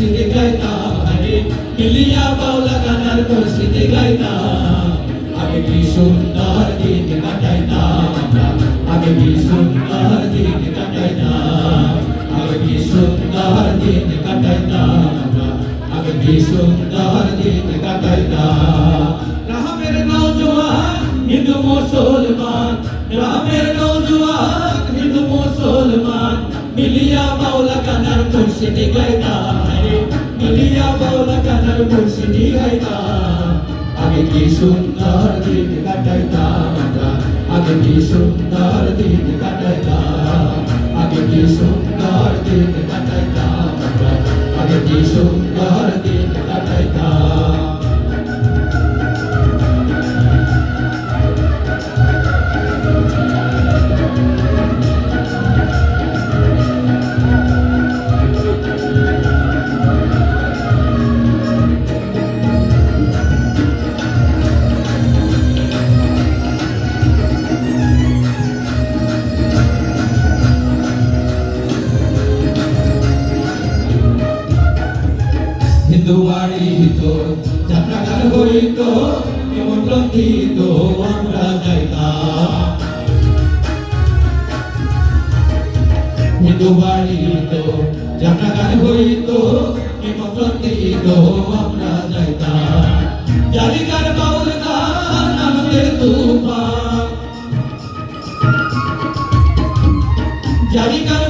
মুর্শিদি গাইতাম আরে মিলিয়া বাউলা গানার মুর্শিদি গাইতাম আগে কি সুন্দর দিন কাটাইতাম আমরা আগে কি সুন্দর দিন কাটাইতাম আগে কি সুন্দর দিন কাটাইতাম আমরা আগে কি সুন্দর দিন কাটাইতাম রামের নৌজওয়ান হিন্দু মুসলমান রামের নৌজওয়ান হিন্দু মুসলমান মিলিয়া বাউলা কানার মুর্শিদি গাইতাম মিলিয়া বাউলা কানার মুর্শিদি গাইতাম আগে কি সুন্দর দিন কাটাইতাম আমরা আগে কি সুন্দর দিন কাটাইতাম আগে কি সুন্দর হিন্দু বাড়ি তো যাত্রাগার হইত কেমন গ্রন্থিত আমরা যাইতাম। হিন্দু বাড়ি তো যাত্রাগার কেমন আমরা যাইতাম। জালিকার বাউল গান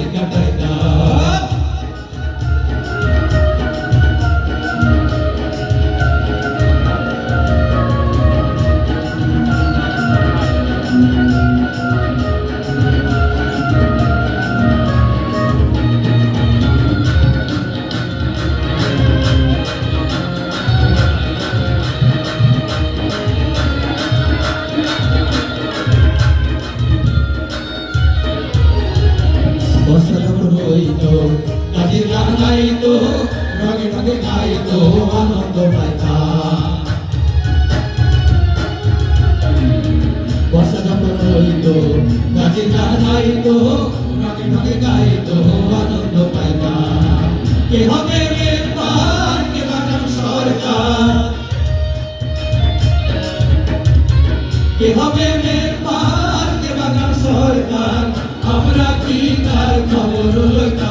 গাইত রঙে রঙে গাইত আনন্দ পাইতাম বর্ষা যখন রঙে রঙে গাইত আনন্দ পাইতাম কে হবে রে পার সরকার? কে হবে কে বাগান সরকার? আমরা কি তার খবর লইতাম?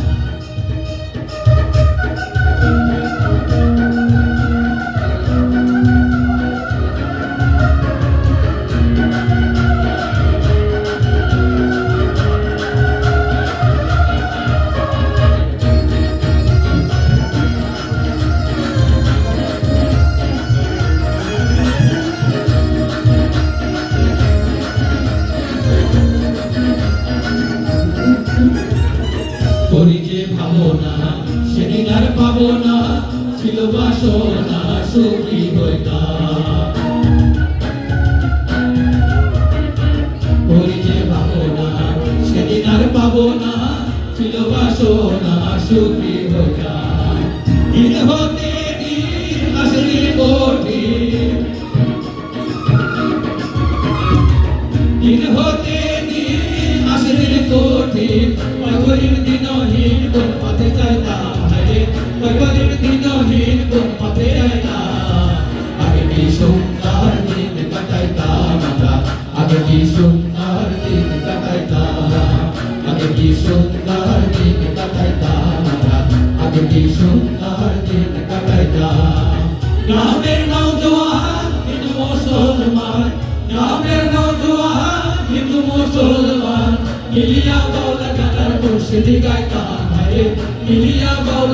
যে না, সেদিন আর পাবো না, ছিল বাসনা, সুখী হইতাম। যে ভাবনা সেদিন আর পাবো না সুখী হইতাম। কি সুন্দর দিন কাটাইতাম আগে কি সুন্দর দিন কাটাইতাম আগে কি সুন্দর দিন কাটাইতাম গ্রামের নৌজওয়ান হিন্দু মুসলমান মিলিয়া বাউলা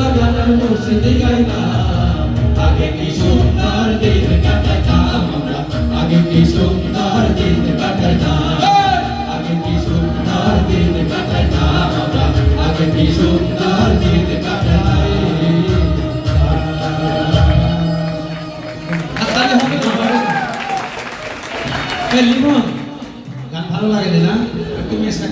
গানার মুর্শিদি গাইতাম আগে কি সুন্দর এই লিমন গান ভালো লাগেনি না তুমি একটা